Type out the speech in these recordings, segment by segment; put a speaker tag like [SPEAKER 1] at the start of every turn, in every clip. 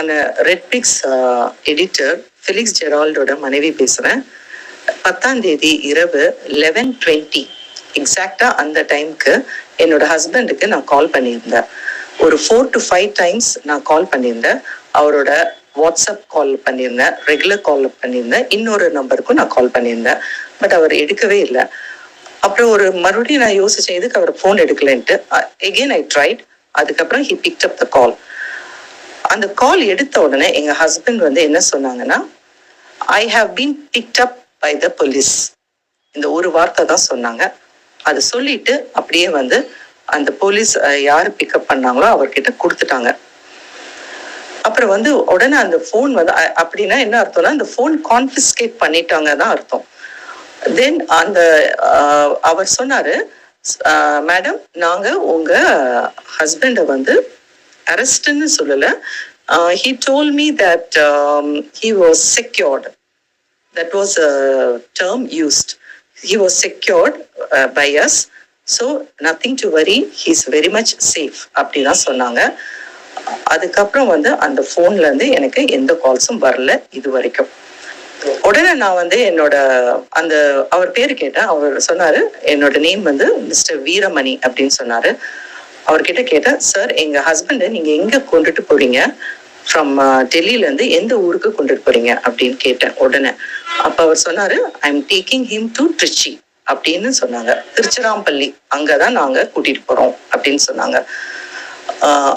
[SPEAKER 1] அந்த red fix editor Felix ஜெரால்டோட மனைவி பேசுகிறேன் பத்தாம் தேதி இரவு லெவன் டுவெண்ட்டி எக்ஸாக்டாக அந்த டைம்க்கு என்னோட ஹஸ்பண்டுக்கு நான் கால் பண்ணியிருந்தேன். ஒரு ஃபோர் டு ஃபைவ் டைம்ஸ் நான் கால் பண்ணியிருந்தேன். அவரோட வாட்ஸ்அப் கால் பண்ணியிருந்தேன். ரெகுலர் கால் பண்ணியிருந்தேன். இன்னொரு நம்பருக்கும் நான் கால் பண்ணியிருந்தேன். பட் அவர் எடுக்கவே இல்லை. அப்புறம் ஒரு மறுபடியும் நான் யோசிச்சேன் எதுக்கு அவர் ஃபோன் எடுக்கலன்ட்டு. எகெயின் ஐ ட்ரைட் அதுக்கப்புறம் he picked up the call அந்த கால் எடுத்த உடனே எங்க ஹஸ்பண்ட் வந்து என்ன சொன்னாங்கன்னா I have been picked up by the police இந்த ஒரு வார்த்தை தான் சொன்னாங்க. அதை சொல்லிட்டு அப்படியே வந்து அந்த போலீஸ் யார் பிக்கப் பண்ணாங்களோ அவர்கிட்ட கொடுத்துட்டாங்க. அப்புறம் வந்து உடனே அந்த ஃபோன் வந்து அப்படின்னா என்ன அர்த்தம்னா அந்த ஃபோன் கான்ஃபிஸ்கேட் பண்ணிட்டாங்க தான் அர்த்தம். தென் அந்த அவர் சொன்னாரு மேடம் நாங்க உங்க ஹஸ்பண்டை வந்து அரெஸ்ட்னு சொல்லலை he told me that he was secured that was a term used. He was secured uh, by us. So nothing to worry. He's very much சொன்னாங்க அதுக்கப்புறம் வந்து அந்த ஃபோன்லேருந்து எனக்கு எந்த கால்ஸும் வரல இது வரைக்கும் உடனே நான் வந்து என்னோட அந்த அவர் பேர் கேட்டேன் அவர் சொன்னாரு என்னோட நேம் வந்து மிஸ்டர் வீரமணி அப்படின்னு சொன்னாரு அவர்கிட்ட கேட்டேன் சார் எங்க ஹஸ்பண்டை நீங்க எங்க கொண்டுட்டு போறீங்க? ஃப்ரம் டெல்லியில இருந்து எந்த ஊருக்கு கொண்டுட்டு போறீங்க? அப்படின்னு கேட்டேன் உடனே. அப்ப அவர் சொன்னாரு I am taking him to Trichy அப்படின்னு சொன்னாங்க. திருச்சிராம்பள்ளி அங்கதான் நாங்க கூட்டிட்டு போறோம் அப்படின்னு சொன்னாங்க.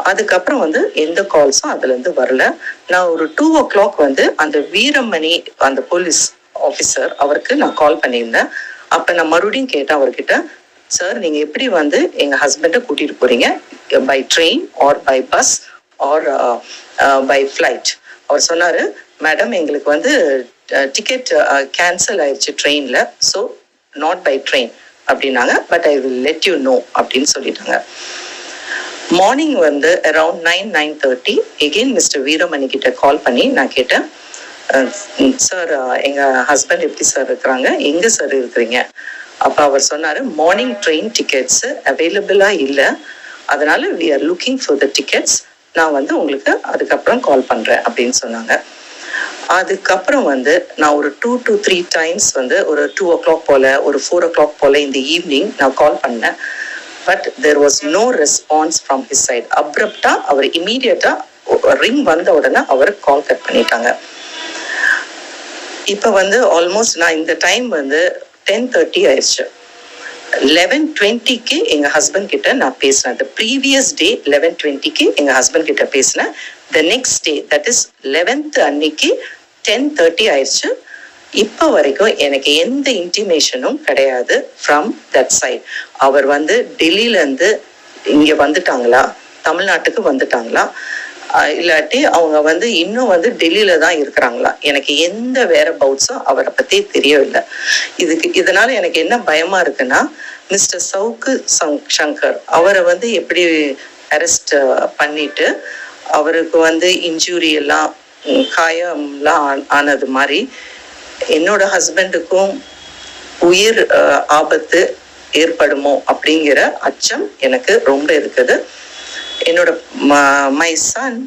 [SPEAKER 1] அதுக்கப்புறம் வந்து எந்த கால்ஸும் அதுல இருந்து வரல. நான் ஒரு டூ ஓ கிளாக் வந்து அந்த வீரமணி அந்த போலீஸ் ஆஃபீஸர் அவருக்கு நான் கால் பண்ணியிருந்தேன். அப்ப நான் மறுபடியும் கேட்டேன் அவர்கிட்ட சார் நீங்க எப்படி வந்து எங்க ஹஸ்பண்டை கூட்டிட்டு போறீங்க? By train or by bus or by flight அவர் சொன்னாரு மேடம் எங்களுக்கு வந்து டிக்கெட் கேன்சல் ஆயிடுச்சு ட்ரெயின்ல ஸோ நாட் பை ட்ரெயின் அப்படின்னாங்க. But I will let you know அப்படின்னு சொல்லிட்டாங்க. மார்னிங் வந்து around nine nine thirty again mister Veeramani கிட்ட கால் பண்ணி நான் கேட்டேன். Uh, சார் uh, எங்க ஹஸ்பண்ட் எப்படி சார் இருக்கிறாங்க? எங்க சார் இருக்கிறீங்க? அப்போ அவர் சொன்னார் மார்னிங் ட்ரெயின் டிக்கெட்ஸ் அவைலபிளாக இல்லை. அதனால we are looking for the tickets நான் வந்து உங்களுக்கு அதுக்கப்புறம் கால் பண்ணுறேன் அப்படின்னு சொன்னாங்க. அதுக்கப்புறம் வந்து நான் ஒரு டூ டு த்ரீ டைம்ஸ் வந்து ஒரு டூ ஓ கிளாக் போல் ஒரு ஃபோர் ஓ கிளாக் போல் இந்த ஈவினிங் நான் கால் பண்ணேன். But there was no response from his side அப்ரப்டா அவர் இமீடியட்டாக ரிங் வந்த உடனே அவர் கால் கட் பண்ணிட்டாங்க. இப்போ வந்து ஆல்மோஸ்ட் நான் இந்த டைம் வந்து டென் தேர்ட்டி ஆயிடுச்சு லெவன் டுவெண்ட்டிக்கு எங்க ஹஸ்பண்ட் கிட்ட நான் பேசினேன். த ப்ரீவியஸ் டே லெவன் டுவெண்ட்டிக்கு எங்க ஹஸ்பண்ட் கிட்ட பேசினேன். The next day that is eleventh அன்னைக்கு டென் தேர்ட்டி ஆயிடுச்சு இப்போ வரைக்கும் எனக்கு எந்த இன்டிமேஷனும் கிடையாது ஃப்ரம் தட் சைட் அவர் வந்து டெல்லியிலேருந்து இங்கே வந்துட்டாங்களா? தமிழ்நாட்டுக்கு வந்துட்டாங்களா? இல்லாட்டி அவங்க வந்து இன்னும் வந்து டெல்லியில தான் இருக்கிறாங்களா? எனக்கு எந்த வேற பவுட்ஸும் அவரை பத்தி தெரியவில்லை. இதுக்கு இதனால எனக்கு என்ன பயமா இருக்குன்னா மிஸ்டர் சவுக்கு சங்- சங்கர் அவரை வந்து எப்படி அரெஸ்ட் பண்ணிட்டு அவருக்கு வந்து இன்ஜூரி எல்லாம் காயம்லாம் ஆனது மாதிரி என்னோட ஹஸ்பண்டுக்கும் உயிர் ஆபத்து ஏற்படுமோ அப்படிங்கிற அச்சம் எனக்கு ரொம்ப இருக்குது. என்னோட மை சன்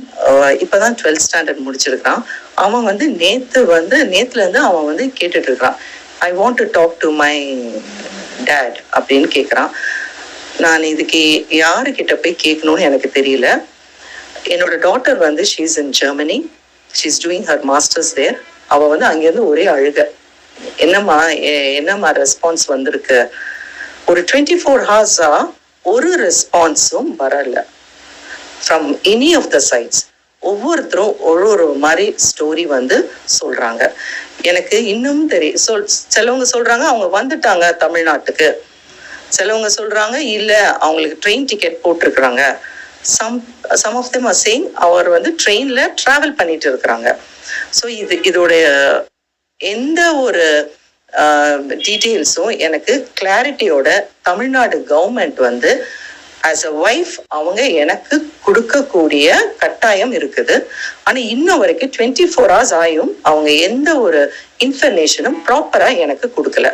[SPEAKER 1] இப்போதான் டுவெல்த் ஸ்டாண்டர்ட் முடிச்சிருக்கான் அவன் வந்து நேத்து வந்து நேத்துலேருந்து அவன் வந்து கேட்டுட்டு இருக்கான் I want to talk to my dad அப்படின்னு கேட்குறான் நான் இதுக்கு யாருக்கிட்ட போய் கேட்கணும்னு எனக்கு தெரியல. என்னோட டாட்டர் வந்து she's in Germany she's doing her masters there அவள் வந்து அங்கேருந்து ஒரே அழுக. என்னம்மா என்னம்மா ரெஸ்பான்ஸ் வந்திருக்கு? ஒரு டுவெண்ட்டி ஃபோர் ஹார்ஸாக ஒரு ரெஸ்பான்ஸும் வரலை. From any of the sides ஒவ்வொருத்தரும் ஒரு ஒரு மாதிரி ஸ்டோரி வந்து சொல்றாங்க. எனக்கு இன்னும் தெரியும் சொல் சிலவங்க சொல்றாங்க அவங்க வந்துட்டாங்க தமிழ்நாட்டுக்கு. சிலவங்க சொல்றாங்க இல்ல அவங்களுக்கு ட்ரெயின் டிக்கெட் போட்டிருக்கிறாங்க. Some some of them are saying அவர் வந்து ட்ரெயின்ல டிராவல் பண்ணிட்டு இருக்கிறாங்க. ஸோ இது இதோடைய எந்த ஒரு டீட்டெயில்ஸும் எனக்கு கிளாரிட்டியோட தமிழ்நாடு கவர்மெண்ட் வந்து ஆஸ் அ ஒய்ஃப் அவங்க எனக்கு கொடுக்கக்கூடிய கட்டாயம் இருக்குது. ஆனா இன்ன வரைக்கும் டுவெண்ட்டி ஃபோர் ஹவர்ஸ் ஆயும் அவங்க எந்த ஒரு இன்ஃபர்மேஷனும் ப்ராப்பரா எனக்கு கொடுக்கல.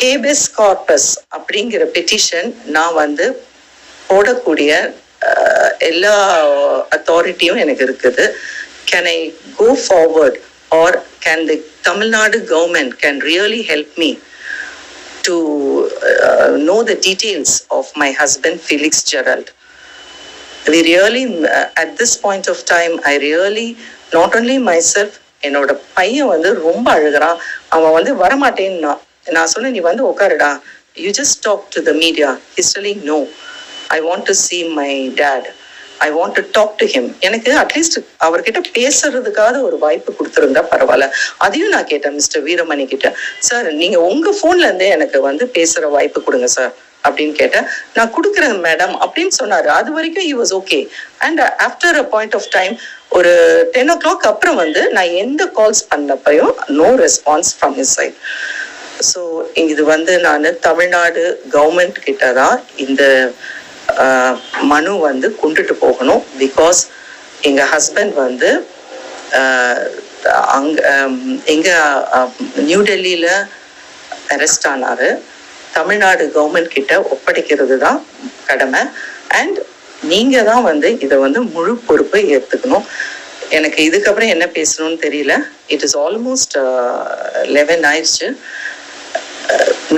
[SPEAKER 1] ஹேபஸ் கார்பஸ் அப்படிங்கிற பெட்டிஷன் நான் வந்து போடக்கூடிய எல்லா அத்தாரிட்டியும் எனக்கு இருக்குது. Can I go forward or can the Tamil Nadu government can really help me to uh, know the details of my husband Felix Gerald. We really, uh, at this point of time, I really, not only myself, என்னோட பையன் வந்து ரொம்ப அழுகிறான் அவன் வந்து வரமாட்டேன்னா நான் சொன்னேன் நீ வந்து உட்காருடா you just talk to the media ஹிஸ்டலி no I want to see my dad I want to talk to him எனக்கு அட்லீஸ்ட் அவர்கிட்ட பேசுறதுக்காவது ஒரு வாய்ப்பு கொடுத்துருந்தா பரவாயில்ல. அதையும் நான் கேட்டேன் மிஸ்டர் வீரமணி கிட்ட. சார் நீங்க உங்க போன்ல இருந்தே எனக்கு வந்து பேசுற வாய்ப்பு கொடுங்க சார் அப்படின்னு கேட்டேன். நான் கொடுக்குறேன் மேடம் அப்படின்னு சொன்னாரு. அது வரைக்கும் it was okay and after a point of time ஒரு டென் ஓ கிளாக் அப்புறம் வந்து நான் எந்த calls பண்ணப்பையும் no response from his side so இது வந்து நான் தமிழ்நாடு கவர்மெண்ட் கிட்ட தான் இந்த மனு வந்து கொண்டுட்டு போகணும். பிகாஸ் எங்க ஹஸ்பண்ட் வந்து அங்கே அங்க எங்க நியூ டெல்லியில அரெஸ்ட் ஆனாரு. தமிழ்நாடு கவர்மெண்ட் கிட்ட ஒப்படைக்கிறது தான் கடமை. அண்ட் நீங்க தான் வந்து இதை வந்து முழு பொறுப்பை ஏற்றுக்கணும் எனக்கு இதுக்கப்புறம் என்ன பேசணும்னு தெரியல. இட் இஸ் ஆல்மோஸ்ட் லெவன் ஆயிடுச்சு.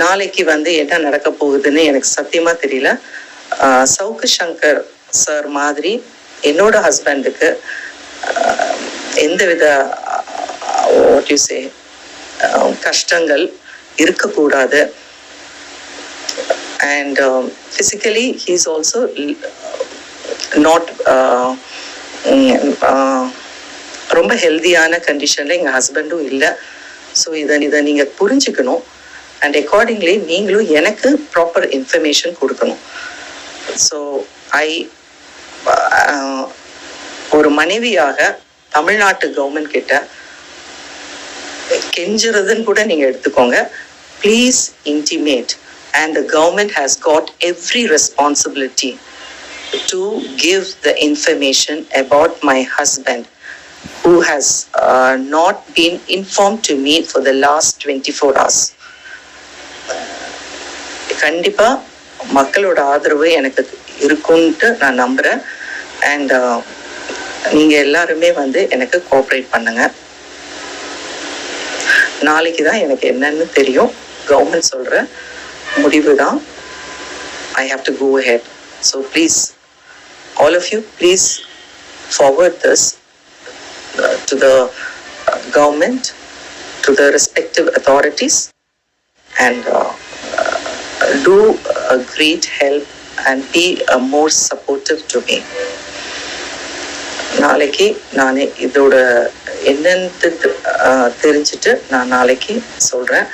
[SPEAKER 1] நாளைக்கு வந்து என்ன நடக்க போகுதுன்னு எனக்கு சத்தியமா தெரியல. சவுக்கு சங்கர் சார் மாதிரி என்னோட ஹஸ்பண்டுக்கு எந்தவித வாட் யூ சே கஷ்டங்கள் இருக்கக்கூடாது. And physically he's also not ரொம்ப ஹெல்தியான கண்டிஷனில் எங்கள் ஹஸ்பண்டும் இல்லை. ஸோ இதை இதை நீங்கள் புரிஞ்சுக்கணும். அண்ட் அக்கார்டிங்லி நீங்களும் எனக்கு ப்ராப்பர் இன்ஃபர்மேஷன் கொடுக்கணும். ஸோ ஐ uh, ஒரு மனைவியாக தமிழ்நாட்டு கவர்மெண்ட் கிட்ட கெஞ்சுறதுன்னு கூட நீங்க எடுத்துக்கோங்க please intimate and the government has got every responsibility to give the information about my husband who has uh, not been informed to me for the last 24 hours. கண்டிப்பாக மக்களோட ஆதரவு எனக்கு இருக்கும்ன்ட்டு நான் நம்புறேன். அண்ட் uh, நீங்க எல்லாருமே வந்து எனக்கு கோஆப்ரேட் பண்ணுங்க. நாளைக்கு தான் எனக்கு என்னன்னு தெரியும். கவர்மெண்ட் சொல்ற முடிவு தான். I have to go ahead so please all of you please forward this uh, to the uh, government, to the respective authorities, and uh, do a great help and be a more supportive to me. நாளைக்கு நான் இதோட என்னன்னு தெ- தெரிஞ்சுட்டு நான் நாளைக்கு சொல்கிறேன்